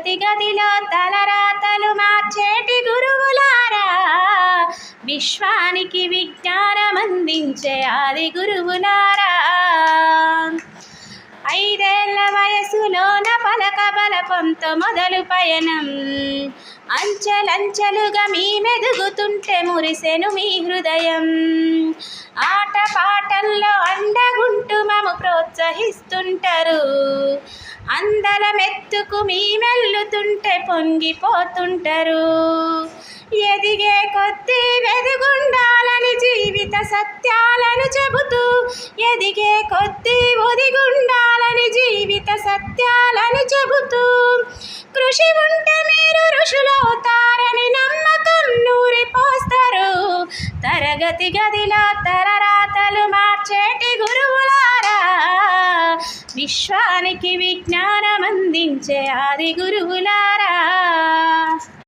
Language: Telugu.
తరగతి గదిలో తలరాతలు మార్చేటి గురువులారా. విశ్వానికి విజ్ఞానం అందించే ఆది గురువులారా. ఐదేళ్ళ వయసులోన పలక బలపంతో మొదలు పయనం. అంచెలంచెలుగా మీ మెదుగుతుంటే మురిసెను మీ హృదయం. ఆట పాటల్లో అండగుంటూ మము ప్రోత్సహిస్తుంటారు. అందల మెత్తుకు మీ మెల్లుతుంటే పొంగిపోతుంటారు. ఎదిగే కొద్దీ వెదుగుండాలని జీవిత సత్యాలను చెబుతూ ఎదిగే కొద్దీ ఒదిగుండాలని జీవిత సత్యాలను చెబుతూ కృషి ఉంటే మీరు ఋషులవుతారని నమ్మకం నూరిపోస్తారు. తరగతి గదిలో తరరాతలు మా విశ్వానికి విజ్ఞానం అందించే ఆది గురువులారా.